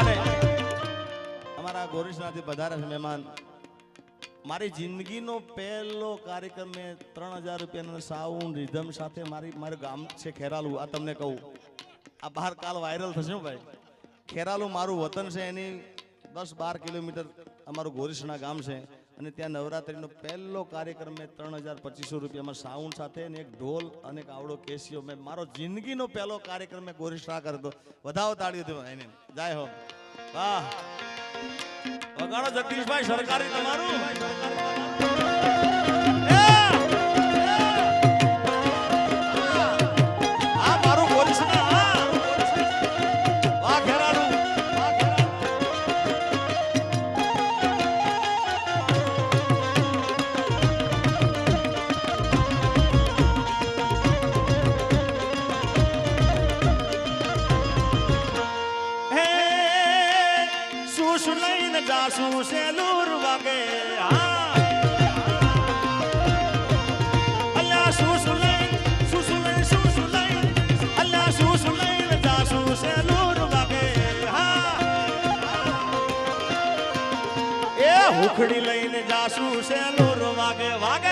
અને અમારા ગોરીશનાથી વધારે મહેમાન. મારી જિંદગીનો પહેલો કાર્યક્રમ મેં ત્રણ હજાર રૂપિયાનો સાઉન્ડ રિધમ સાથે મારી મારું ગામ છે ખેરાલુ, આ તમને કહું. આ બહાર કાલ વાયરલ થશે ભાઈ. ખેરાલુ મારું વતન છે એની દસ બાર કિલોમીટર અમારું ગોરીશના ગામ છે. અને ત્યાં નવરાત્રિનો પહેલો કાર્યક્રમ મેં ત્રણ હજાર પચીસો રૂપિયામાં સાઉન્ડ સાથે અને એક ઢોલ અને એક આવડો કેસીઓ મેં મારો જિંદગીનો પહેલો કાર્યક્રમ મેં ગોરીશના કર્યો હતો. વધાવો તાળી હતો એને. જાય હો. વાહ. વગાડો જગદીશભાઈ, સરકારી તમારું? હુખડી લઈને જાસુ છે વાગે વાગે વાગે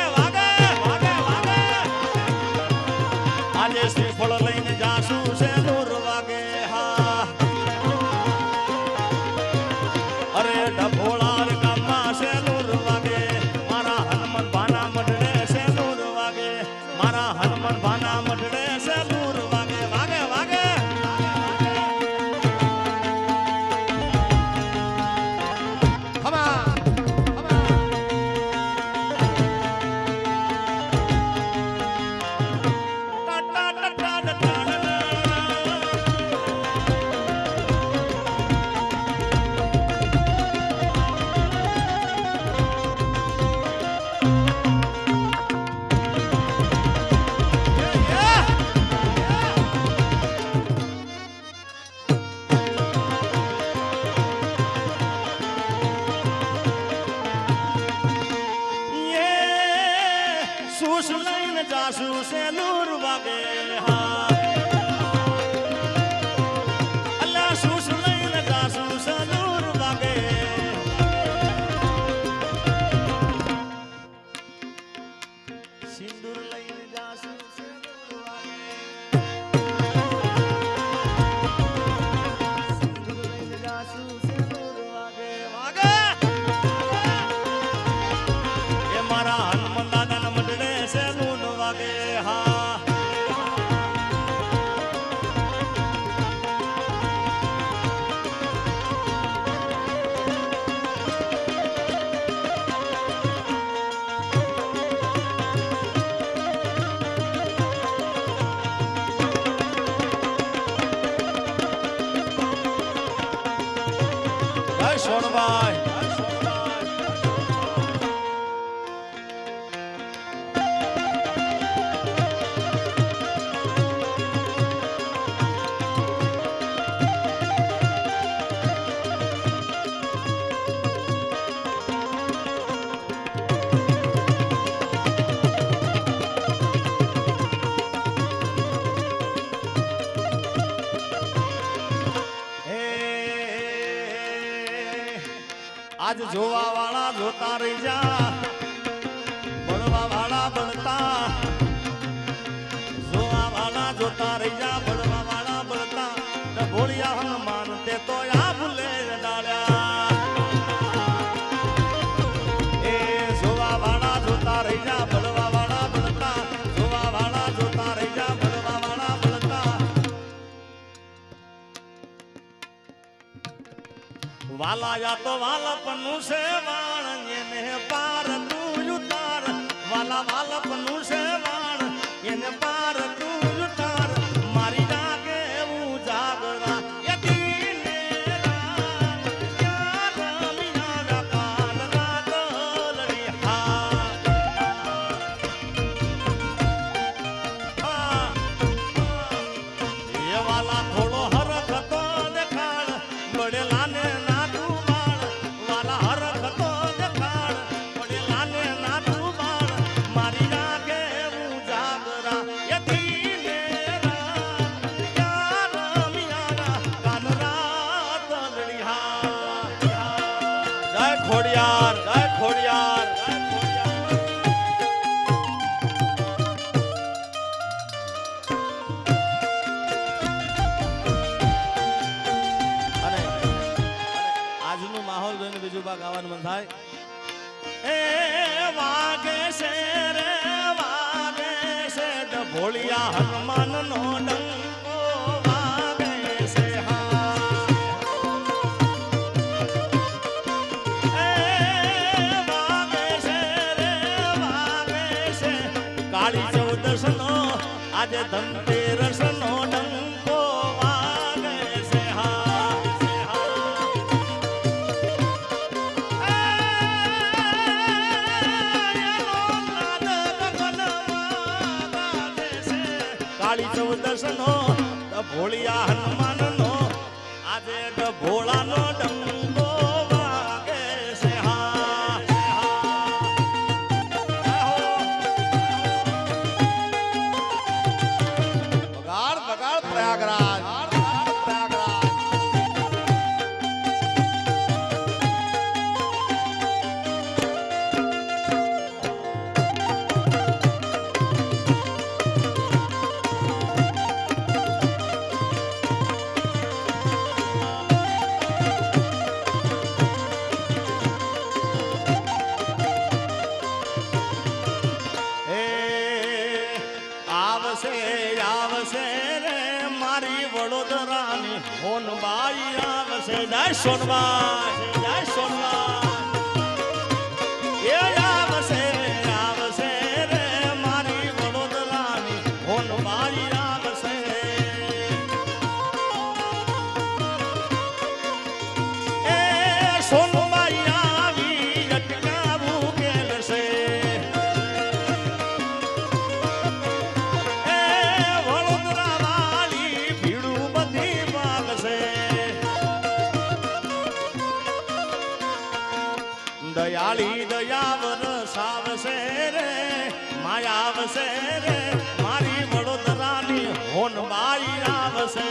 જય સોનભાઈ જોવા વાળા જોતા રહી જા. વાલા યા તો વાલપનું છે વાણ એને પાર તું ઉતાર. વાલા વાલપનું છે વાણ એને પાર તું આજે ધનતેરસ નો ડંકો વાગે છે હા કાળી ચૌદશ નો ભોળિયા હનુમાન નો આજે ભોળા નો ડંકો આવશે દયાળી દયાવર સાવશે રે માયા આવશે રે મારી વડોદરાની હોનબાઈ આવશે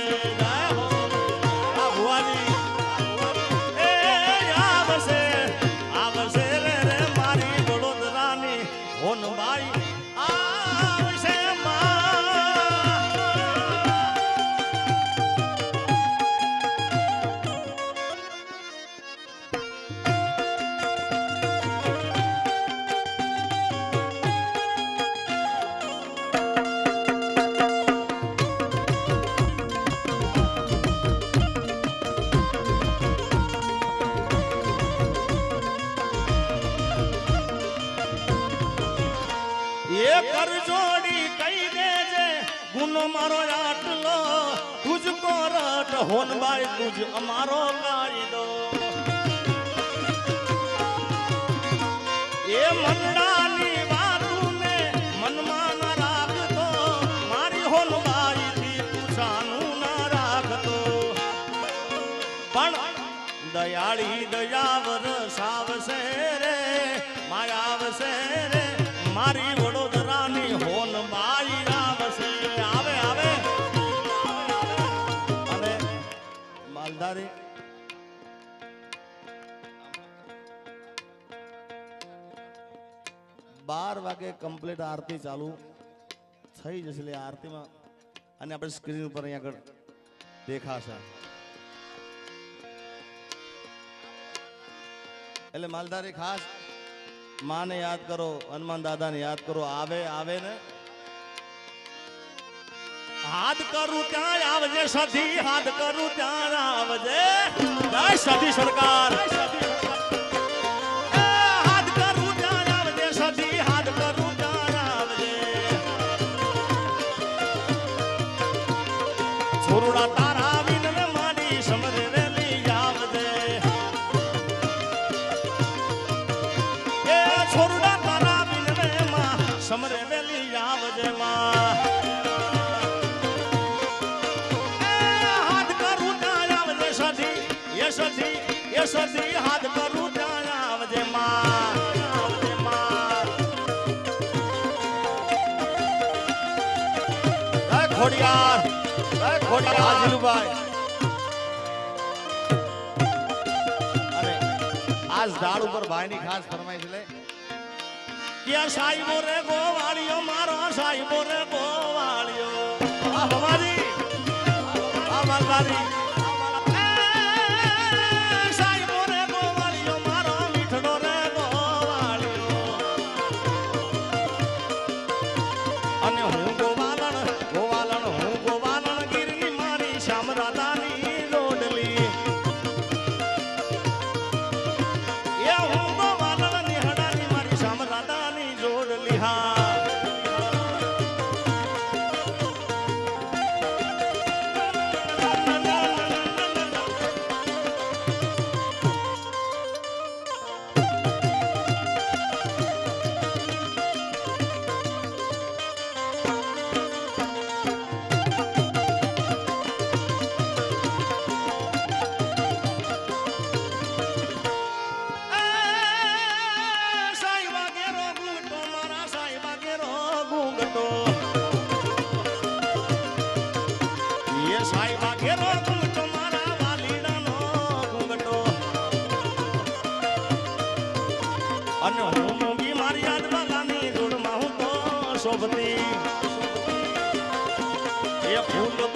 એ કરજોડી કહી દેજે, ગુનો મારો આટલો તુજ કોરટ હોનબાઈ તુજ અમારો કાયદો. એ મંડાની વાતુને મનમાં ન મારી હોનબાઈ થી સાનું ના પણ દયાળી દયાવર સાવશે રે, માયા આવશે રે. માલધારી બાર વાગે કમ્પ્લીટ આરતી ચાલુ થઈ જશે એટલે આરતીમાં અને આપણે સ્ક્રીન ઉપર અહીંયા આગળ દેખાશે. એટલે માલધારી ખાસ માને યાદ કરો, હનુમાન દાદાને યાદ કરો, આવે આવે ને? હાથ કરું ત્યાં આવજે સધી હાથ કરું ત્યાં આવજે. જય સધી સરકાર એ સધી હાથ કરું ત્યાં આવજે માં. ખોડિયાર ખોડિયાર. આજ ઝાડ ઉપર ભાઈની ખાસ ફરમાઈશ છે કે સાહેબો રે ગોવાળિયો મારો સાહેબો રે ગોવાળિયો. આ ભવાજી આ માલધારી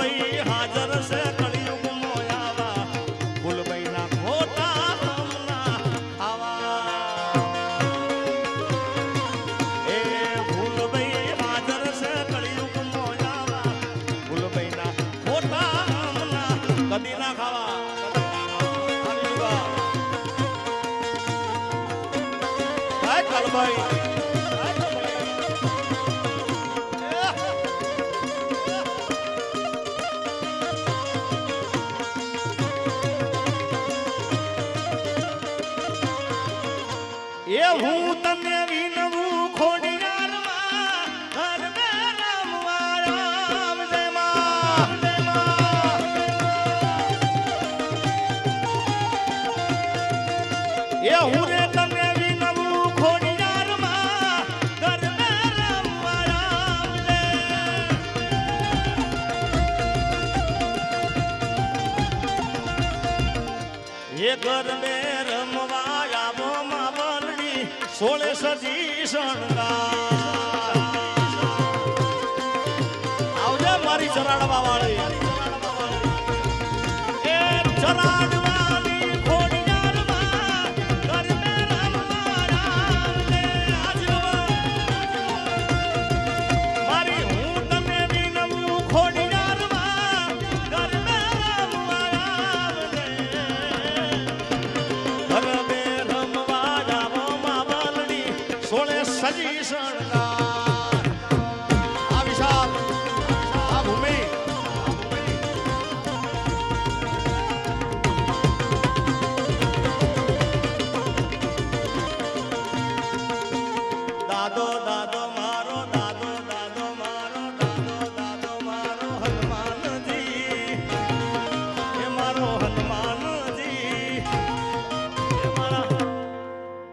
ભાઈ હાજર છે એ હું તને વિનવું ખોડી એ હું રે તને વિનવું ખોડી એ ગરબે સદી શણરા